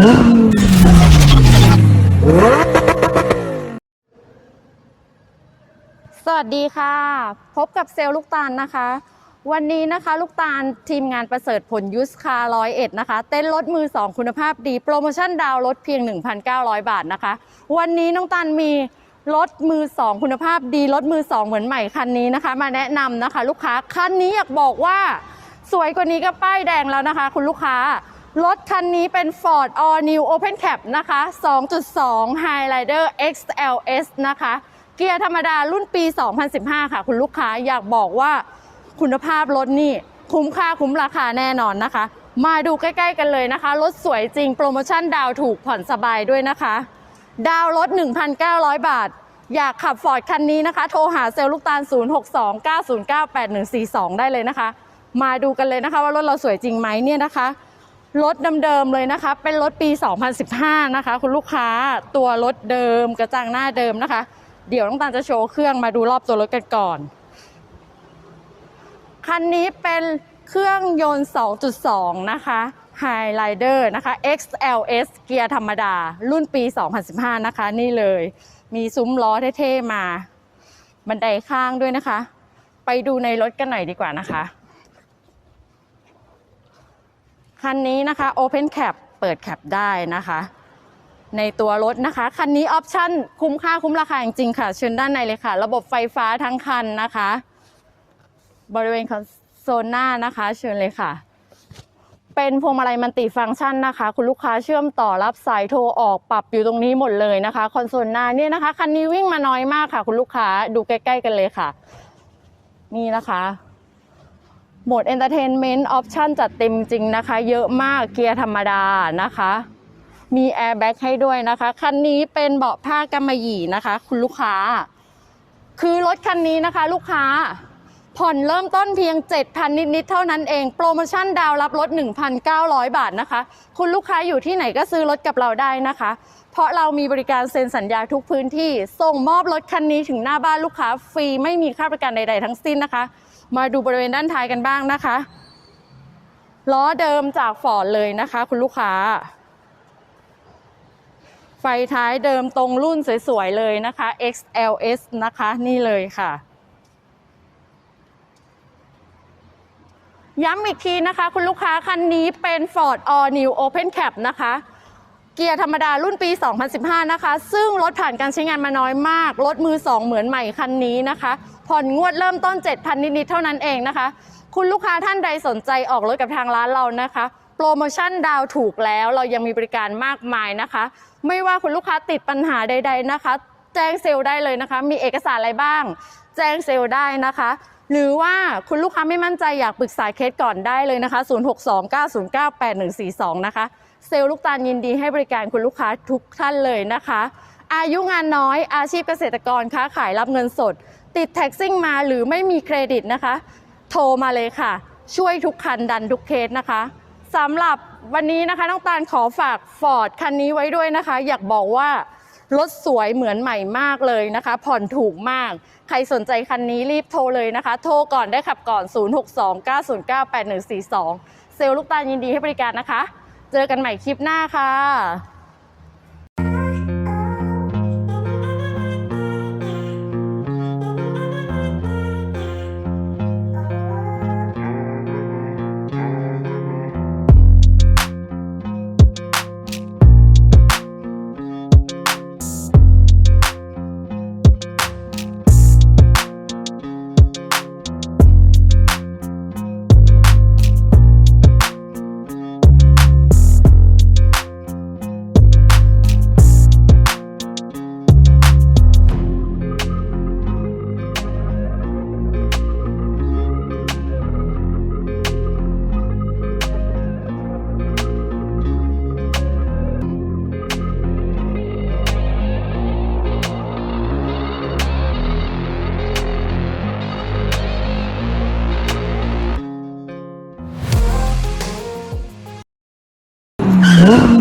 สวัสดีค่ะ พบกับเซลล์ลูกตาลนะคะ วันนี้นะคะลูกตาลทีมงานประเสริฐผลยุสคาร้อยเอ็ดนะคะ เต้นรถมือ2คุณภาพดี โปรโมชั่นดาวรถเพียง 1,900 บาทนะคะ วันนี้น้องตาลมีรถมือ2คุณภาพดีรถมือ2เหมือนใหม่คันนี้นะคะ มาแนะนำนะคะ ลูกค้าคันนี้อยากบอกว่า สวยกว่านี้ก็ป้ายแดงแล้วนะคะ คุณลูกค้า รถคันนี้เป็น Ford All New Open Cap นะคะ 2.2 Highlander XLS นะคะ เกียร์ธรรมดารุ่นปี 2015 ค่ะ คุณลูกค้าอยากบอกว่าคุณภาพรถนี่ คุ้มค่าคุ้มราคาแน่นอนนะคะ มาดูใกล้ ๆ กันเลยนะคะ รถสวยจริงโปรโมชั่นดาวถูกผ่อนสบายด้วยนะคะ ดาวรถ 1,900 บาท อยากขับฟอร์ดคันนี้นะคะ โทรหาเซลล์ลูกตาล 0629098142 ได้เลยนะคะ มาดูกันเลยนะคะว่ารถเราสวยจริงไหมเนี่ยนะคะ รถเดิมๆเลยนะคะ เป็นรถปี 2015 นะคะ คุณลูกค้าตัวรถเดิมกระจังหน้าเดิมนะคะ เดี๋ยวน้องตาลจะโชว์เครื่องมาดูรอบตัวรถกันก่อน คันนี้เป็นเครื่องยนต์ 2.2 นะคะ Highlander นะคะ XLS เกียร์ธรรมดา รุ่นปี 2015 นะคะ นี่เลย มีซุ้มล้อเท่ๆมา บันไดข้างด้วยนะคะ ไปดูในรถกันหน่อยดีกว่านะคะ คันนี้นะคะ Open Cap เปิดแคปได้นะคะ ในตัวรถนะคะ คันนี้ออปชั่นคุ้มค่าคุ้มราคาจริงๆค่ะ เชิญด้านในเลยค่ะ ระบบไฟฟ้าทั้งคันนะคะ บริเวณคอนโซลหน้านะคะ เชิญเลยค่ะ เป็นพวงมาลัยมันติฟังก์ชันนะคะ คุณลูกค้าเชื่อมต่อรับสายโทรออกปรับอยู่ตรงนี้หมดเลยนะคะ คอนโซลหน้าเนี่ยนะคะคันนี้วิ่งมาน้อยมากค่ะ คุณลูกค้าดูใกล้ ๆ กันเลยค่ะ นี่นะคะ หมด Entertainment Option จัดเต็มจริงนะคะ เยอะมากเกียร์ธรรมดานะคะ มีแอร์แบ็กให้ด้วยนะคะ คันนี้เป็นเบาะผ้ากำมะหยี่นะคะ คุณลูกค้า คือรถคันนี้นะคะ ลูกค้าผ่อนเริ่มต้นเพียง 7,000 นิด ๆ เท่านั้นเอง โปรโมชั่นดาวรับรถ1,900 บาทนะคะ คุณลูกค้าอยู่ที่ไหนก็ซื้อรถกับเราได้นะคะ เพราะเรามีบริการเซ็นสัญญาทุกพื้นที่ ส่งมอบรถคันนี้ถึงหน้าบ้านลูกค้าฟรี ไม่มีค่าประกันใด ๆ ทั้งสิ้นนะคะ มาดูบริเวณด้านท้ายกันบ้างนะคะ ล้อเดิมจากฟอร์ดเลยนะคะ คุณลูกค้า ไฟท้ายเดิมตรงรุ่นสวยๆเลยนะคะ XLS นะคะนี่เลยค่ะย้ำอีกทีนะคะ คุณลูกค้าคันนี้เป็น Ford All New Open Cap นะคะ เกียร์ธรรมดารุ่นปี 2015 นะคะ ซึ่งรถผ่านการใช้งานมาน้อยมาก รถมือ 2 เหมือนใหม่คันนี้นะคะ ผ่อนงวดเริ่มต้น 7,000 นิด ๆ เท่านั้นเองนะคะ คุณลูกค้าท่านใดสนใจออกรถกับทางร้านเรานะคะ โปรโมชั่นดาวถูกแล้วเรายังมีบริการมากมายนะคะ ไม่ว่าคุณลูกค้าติดปัญหาใด ๆ นะคะ แจ้งเซลล์ได้เลยนะคะ มีเอกสารอะไรบ้าง แจ้งเซลล์ได้นะคะ หรือว่าคุณลูกค้าไม่มั่นใจอยากปรึกษาเคสก่อนได้เลยนะคะ 0629098142 นะคะ เซลล์ลูกตาลยินดีให้บริการคุณลูกค้าทุกท่านเลยนะคะ อายุงานน้อยอาชีพเกษตรกรค้าขายรับเงินสด ติดแท็กซิ่งมาหรือไม่มีเครดิตนะคะ โทรมาเลยค่ะ ช่วยทุกคันดันทุกเคสนะคะสำหรับวันนี้นะคะน้องตาลขอฝากฟอร์ดคันนี้ไว้ด้วยนะคะ อยากบอกว่า รถสวยเหมือนใหม่มากเลยนะคะ ผ่อนถูกมาก ใครสนใจคันนี้รีบโทรเลยนะคะ โทรก่อนได้ขับก่อน 0629098142 เซลล์ลูกตาลยินดีให้บริการนะคะ เจอกันใหม่คลิปหน้าค่ะ Um.